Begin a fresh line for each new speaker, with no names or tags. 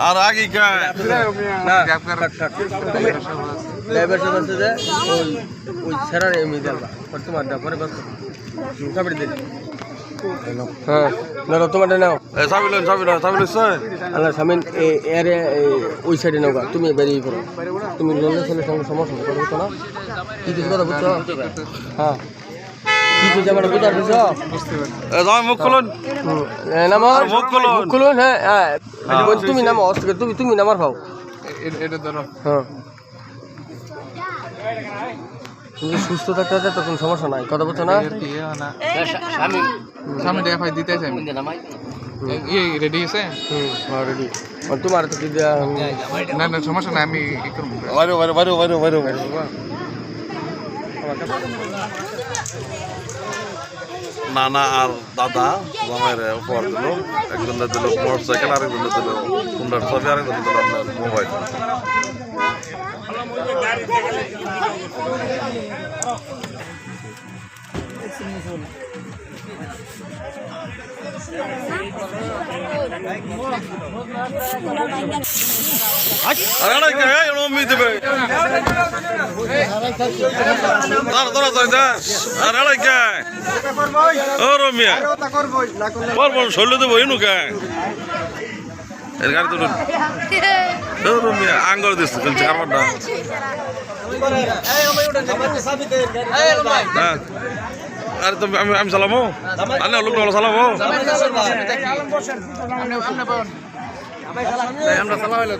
আর আগে
ড্রাইভার সাথে আছে যে ওই ওই ছেড়ার এমনি দেবা তোমার পরে কত চাবড়ি দিন হ্যাঁ না তোমারটা নাও সাইডে নাও তুমি বেরিয়ে পড়ো তুমি লোনের ছেলের সঙ্গে সমস্যা কথা বুঝছ হ্যাঁ
মুখ খুলুন।
নামার
মুখ খুলুন।
মুখ খুলুন হ্যাঁ হ্যাঁ। তুমি নামো তুমি তুমি নামার পাও
এটা ধরো।
হ্যাঁ। তুমি সুস্থ থাকতে আছে তখন সমস্যা নাই। কথা বলছো না?
সামনে দেখা দিতে আছে? রেডি
অলরেডি তোমার তো
না না সমস্যা নাই আমি
নানা আর দাদা জামাইয়ের উপহার দিল। একজন দিল মোটর সাইকেল, আরেকজন দিল হুন্ডার ছবি, আরেকজন দিল মোবাইল। আরে না কে? এর অমি দেবে। দাঁড়া দাঁড়া যাই যা আরে না কে ও রমিয়া। বল বল শৈল দেবো এনু কে এর গাড়ি তুলুন। ও রমিয়া আঙ্গর দিস চলছে কারবারটা। আরে তুমি আমি আমি চালাবো আরে লোক চালাবো?
আমরা চালা হইল